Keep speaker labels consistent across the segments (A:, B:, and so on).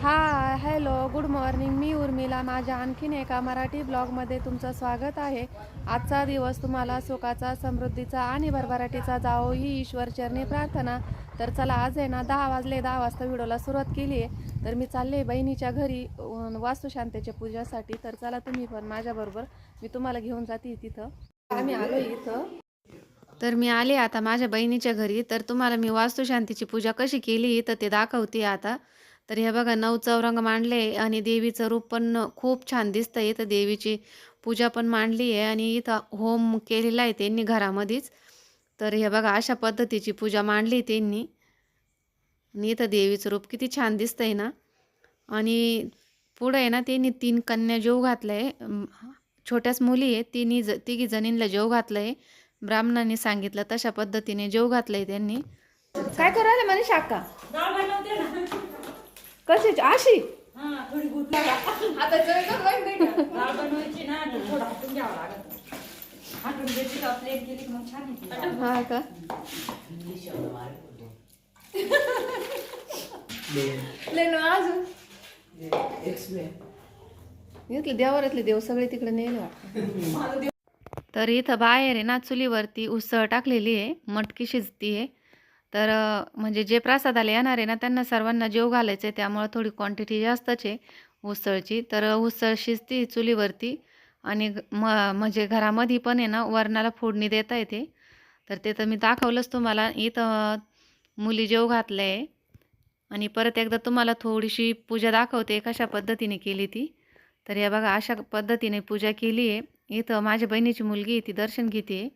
A: Hi hello good morning. मी उर्मिला. माझ्या आणखीन एका मराठी ब्लॉगमध्ये तुमचं स्वागत आहे. आजचा दिवस तुम्हाला सुखाचा समृद्धीचा आणि भरभराटीचा जावो ही ईश्वरचरणी प्रार्थना. तर चला आज आहे ना दहा वाजले दहा वाजता व्हिडिओला सुरुवात केली आहे. तर मी चालले बहिणीच्या घरी वास्तुशांतीच्या पूजासाठी. तर चला तुम्ही पण माझ्याबरोबर मी तुम्हाला घेऊन जाते तिथं. आम्ही आलो इथं. तर मी आले आता माझ्या बहिणीच्या घरी. तर तुम्हाला मी वास्तुशांतीची पूजा कशी केली तर ते दाखवते आता. तर हे बघा नऊ चौरंग मांडले आणि देवीचं रूप पण खूप छान दिसतं इथं देवीची पूजा पण मांडली आहे आणि इथं होम केलेला आहे त्यांनी घरामध्येच. तर हे बघा अशा पद्धतीची पूजा मांडली त्यांनी. आणि इथं देवीचं रूप किती छान दिसतंय ना. आणि पुढं आहे ना त्यांनी तीन कन्या जेव घातलं आहे छोट्याच मुली आहे तिन्ही ज तिघी जणींना जेव घातलं आहे ब्राह्मणांनी सांगितलं तशा पद्धतीने जेव घातलं आहे त्यांनी. काय करायला म्हणे शाखा
B: डाळ बनवते ना.
A: कशाची? अशी?
B: हा
A: हा का? अजून? घेतले देवारातले देव सगळे तिकडे नेले वाटतं. तर इथं बाहेर आहे ना चुलीवरती उसळ टाकलेली आहे मटकी शिजती आहे तर म्हणजे जे प्रसादाला येणार आहे ना त्यांना सर्वांना जेव घालायचं आहे त्यामुळं थोडी क्वांटिटी जास्तच आहे उसळची. तर उसळ शिजती चुलीवरती आणि म म्हणजे घरामध्ये पण आहे ना वरणाला फोडणी देता येते. तर ते तर मी दाखवलंच तुम्हाला. इथं मुली जेव घातलं आहे आणि परत एकदा तुम्हाला थोडीशी पूजा दाखवते कशा पद्धतीने केली ती. तर या बघा अशा पद्धतीने पूजा केली आहे. इथं माझ्या बहिणीची मुलगी ती दर्शन घेते.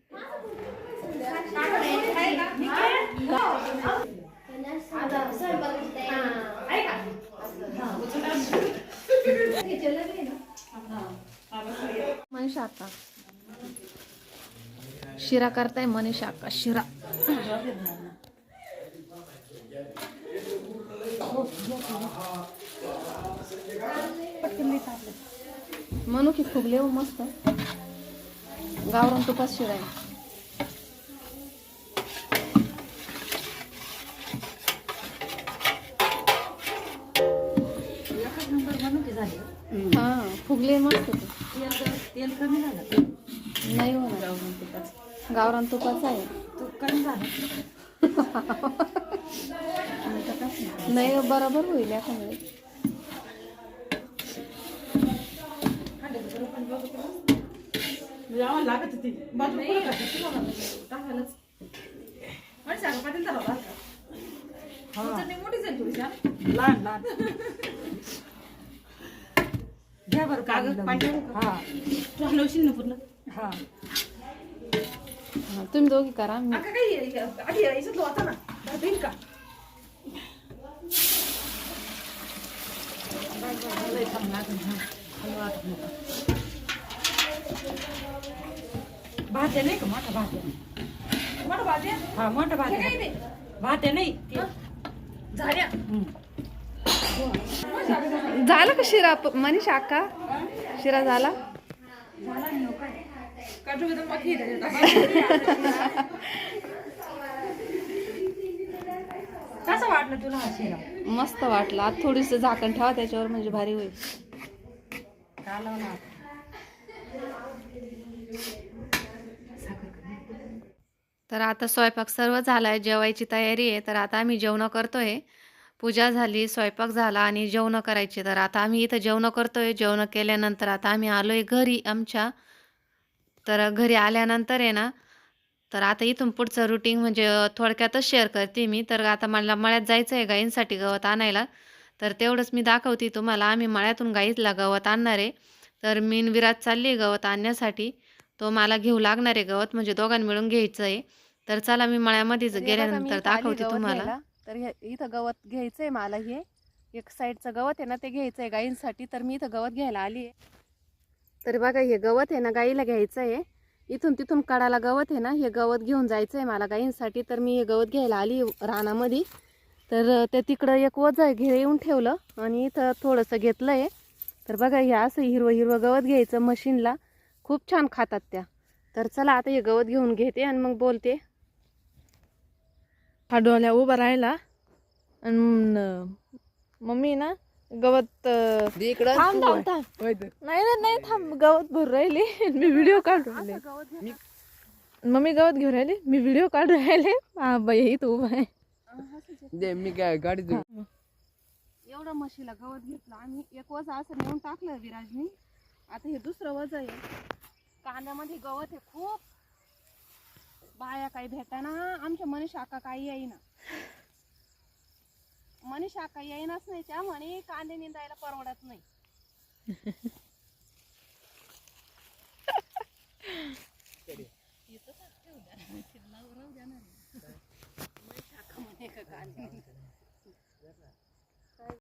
A: मनीषा अक्का शिरा करताय मनीषा का शिरा? म्हणू की फुगले मस्त. गावरून तुपात शिरा फुगले मस्त ते.
B: तेल तेल कमी झालं
A: नाही होणार गावरान तुपाचं आहे
B: तूप कमी झालं
A: नाही बरोबर होईल.
B: यावं लागत होती पाटील हा? लहान लहान घ्या बरं कागद हा. तू हलवशील ना पूर्ण? हा.
A: हा, तुम्ही दोघी करा मी
B: आता काही आधी यायचं होता ना. देईल का? लय थांब लागेल, हा. हलवा आता मोठा. भात्या नाही का मोठा भात्या मोठा भात्या हा मोठा भात्या भात्या नाही. झाल्या.
A: झालं का शिरा? मनीषा अक्का शिरा झाला?
B: कसं वाटलं तुला हा शिरा?
A: मस्त वाटलं. आता थोडीसं झाकण ठेवा त्याच्यावर म्हणजे भारी होईल. तर आता स्वयंपाक सर्व झाला आहे जेवायची तयारी आहे. तर आता आम्ही जेवणं करतोय. पूजा झाली स्वयंपाक झाला आणि जेवणं करायची. तर आता आम्ही इथं जेवणं करतोय. जेवणं केल्यानंतर आता आम्ही आलोय घरी आमच्या. तर घरी आल्यानंतर आहे ना तर आता इथून पुढचं रुटीन म्हणजे थोडक्यातच शेअर करते मी. तर आता मला मळ्यात जायचं आहे गाईंसाठी गवत आणायला. तर तेवढंच मी दाखवते तुम्हाला. आम्ही मळ्यातून गाईतला गवत आणणार आहे. तर मी न विराट चालली आहे गवत आणण्यासाठी. तो मला घेऊ लागणार आहे गवत. म्हणजे दोघांना मिळून घ्यायचं आहे. तर चला मी मळ्यामध्ये ज- गेल्यानंतर दाखवते तुम्हाला. तर इथं गवत घ्यायचं आहे मला हे. एक साईडचं गवत आहे ना ते घ्यायचं आहे गाईंसाठी तर मी इथं गवत घ्यायला आली आहे. तर बघा हे गवत आहे ना गाईला घ्यायचं आहे इथून तिथून काढायला गवत आहे ना हे गवत घेऊन जायचं आहे मला गाईंसाठी. तर मी हे गवत घ्यायला आली रानामध्ये. तर ते तिकडं एक वजं घे येऊन ठेवलं आणि इथं थोडंसं घेतलं आहे तर बघा हे असं हिरवं हिरवं गवत घ्यायचं मशीनला. खूप छान खातात त्या. तर चला आता हे गवत घेऊन घेते आणि मग बोलते. हा डोल्या उभा राहिला. आणि मम्मी ना
C: गवत
D: इकडं.
C: थांब थांब. नाही नाही नाही थांब. गवत भरून राहिले. मी व्हिडिओ काढू राहिले. मम्मी गवत घेऊन राहिली. मी व्हिडिओ काढू राहिले. हा बाई इथं उभा आहे.
D: दे मी काय गाडी
E: एवढं म्हशीला गवत घेतलं. आम्ही एक वज असं नेऊन टाकलं विराजनी. आता हे दुसरं वज आहे. कांद्यामध्ये गवत आहे खूप बाया काही भेटाना आमच्या मनीष आका काही येईना. मनीष आका येईनाच नाही त्या म्हणे कांदे निंदायला परवडत नाही.